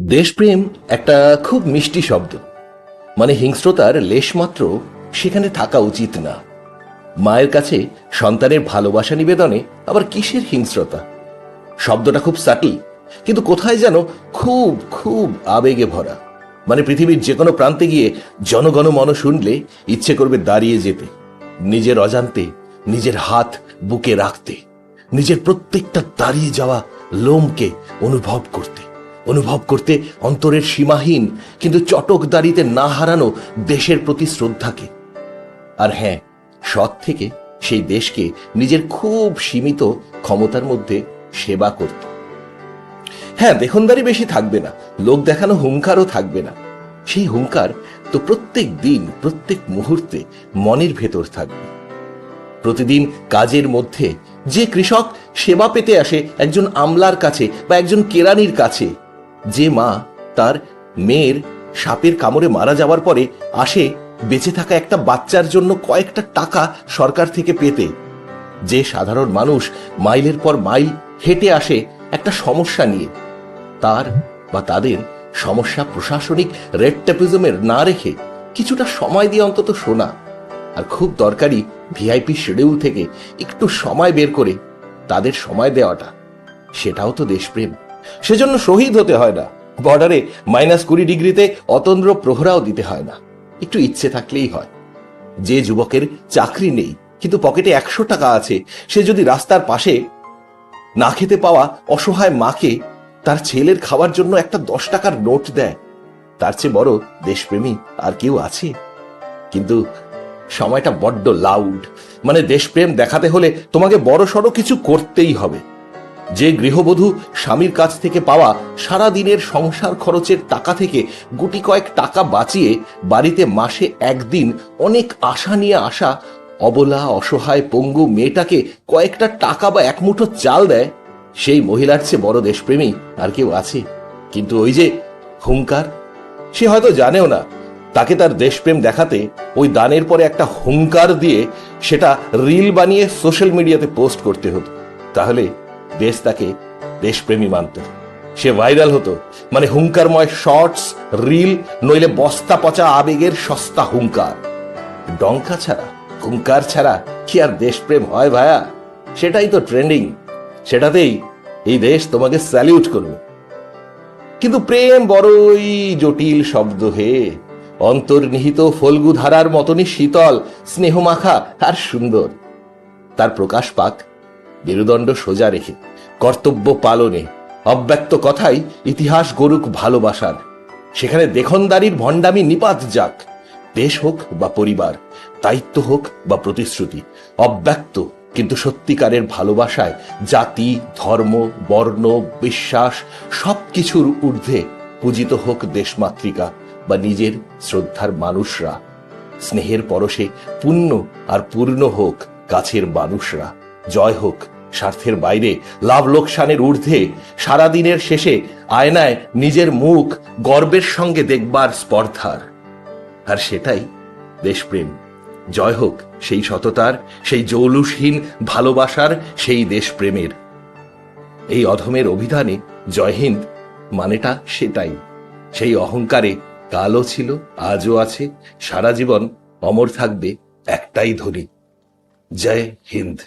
দেশপ্রেম একটা খুব মিষ্টি শব্দ। মানে হিংস্রতার লেশমাত্র সেখানে থাকা উচিত না। মায়ের কাছে সন্তানের ভালোবাসা নিবেদনে আবার কিসের হিংস্রতা? শব্দটা খুব সাটল কিন্তু কোথায় যেন খুব খুব আবেগে ভরা। মানে পৃথিবীর যে কোনো প্রান্তে গিয়ে জনগণ মন শুনলে ইচ্ছে করবে দাঁড়িয়ে যেতে। নিজের অজান্তে, নিজের হাত বুকে রাখতে। নিজের প্রত্যেকটা দাঁড়িয়ে যাওয়া লোমকে অনুভব করতে। অনুভব করতে অন্তরের সীমাহীন, কিন্তু চটক দাড়িতে না হারানো দেশের প্রতি শ্রদ্ধাকে। আর হ্যাঁ সৎ থেকে সেই দেশকে নিজের খুব সীমিত ক্ষমতার মধ্যে সেবা করতে। হ্যাঁ দেখনদারি বেশি থাকবে না, লোক দেখানো হুঙ্কারও থাকবে না। সেই হুঙ্কার তো প্রত্যেক দিন, প্রত্যেক মুহূর্তে মনের ভেতর থাকবে। প্রতিদিন কাজের মধ্যে যে কৃষক সেবা পেতে আসে একজন আমলার কাছে বা একজন কেরানির কাছে যে মা তার মেয়ের সাপের কামড়ে মারা যাওয়ার পরে আসে বেঁচে থাকা একটা বাচ্চার জন্য কয়েকটা টাকা সরকার থেকে পেতে। যে সাধারণ মানুষ মাইলের পর মাইল হেঁটে আসে একটা সমস্যা নিয়ে। তার বা তাদের সমস্যা প্রশাসনিক রেড টেপিজমের না রেখে কিছুটা সময় দিয়ে অন্তত শোনা আর খুব দরকারি ভিআইপি শিডিউল থেকে একটু সময় বের করে তাদের সময় দেওয়াটা। সেটাও তো দেশপ্রেম। সেজন্য শহীদ হতে হয় না। বর্ডারে মাইনাস কুড়ি ডিগ্রিতে অতন্দ্র প্রহরাও দিতে হয় না। একটু ইচ্ছে থাকলেই হয়। যে যুবকের চাকরি নেই, কিন্তু পকেটে একশো টাকা আছে, সে যদি রাস্তার পাশে না খেতে পাওয়া অসহায় মাকে তার ছেলের খাওয়ার জন্য একটা দশ টাকার নোট দেয়, তার চেয়ে বড় দেশপ্রেমী আর কেউ আছে? কিন্তু সময়টা বড্ড লাউড মানে দেশপ্রেম দেখাতে হলে তোমাকে বড় সড়ো কিছু করতেই হবে। যে গৃহবধূ স্বামীর কাছ থেকে পাওয়া সারা দিনের সংসার খরচের টাকা থেকে গুটি কয়েক টাকা বাঁচিয়ে বাড়িতে মাসে একদিন অনেক আশা নিয়ে আসা অবলা, অসহায়, পঙ্গু মেয়েটাকে কয়েকটা টাকা বা এক মুঠো চাল দেয়, সেই মহিলার চেয়ে বড় দেশপ্রেমী আর কেউ আছে। কিন্তু ওই যে হুঙ্কার সে হয়তো জানেও না, তাকে তার দেশপ্রেম দেখাতে ওই দানের পরে একটা হুঙ্কার দিয়ে সেটা রিল বানিয়ে সোশ্যাল মিডিয়াতে পোস্ট করতে হতো। তাহলে দেশ তাকে দেশপ্রেমী মানত। সে ভাইরাল হতো মানে হুঙ্কারময় শর্টস, রিল, নইলে বস্তা পচা আবেগের সস্তা হুঙ্কার। ডঙ্কা ছাড়া, হুঙ্কার ছাড়া কি আর দেশপ্রেম হয় ভায়া? সেটাই তো ট্রেন্ডিং। সেটাতেই এই দেশ তোমাকে স্যালিউট করবে। কিন্তু প্রেম বড়ই জটিল শব্দ হে। অন্তর্নিহিত ফল্গু ধারার মতনই শীতল, স্নেহমাখা আর সুন্দর। তার প্রকাশ পাক মেরুদণ্ড সোজা রেখে, কর্তব্য পালনে, অব্যক্ত কথাই ইতিহাস গরুক ভালোবাসার। সেখানে দেখনদারির ভণ্ডামি নিপাত যাক, দেশ হোক বা পরিবার, দায়িত্ব হোক বা প্রতিশ্রুতি, অব্যক্ত কিন্তু সত্যিকারের ভালোবাসায় জাতি, ধর্ম, বর্ণ, বিশ্বাস, সবকিছুর ঊর্ধ্বে পূজিত হোক দেশমাতৃকা বা নিজের শ্রদ্ধার মানুষরা। স্নেহের পরশে পুণ্য আর পূর্ণ হোক কাছের মানুষরা। জয় হোক, স্বার্থের বাইরে লাভ লোকসানের ঊর্ধ্বে, সারাদিনের শেষে আয়নায় নিজের মুখ গর্বের সঙ্গে দেখবার স্পর্ধার। আর সেটাই দেশপ্রেম। জয় হোক সেই সততার, সেই জৌলুসহীন ভালোবাসার, সেই দেশপ্রেমের। এই অধমের অভিধানে জয়হিন্দ মানেটা সেটাই। সেই অহংকারে কালও ছিল, আজও আছে, সারা জীবন অমর থাকবে একটাই ধ্বনি। জয় হিন্দ।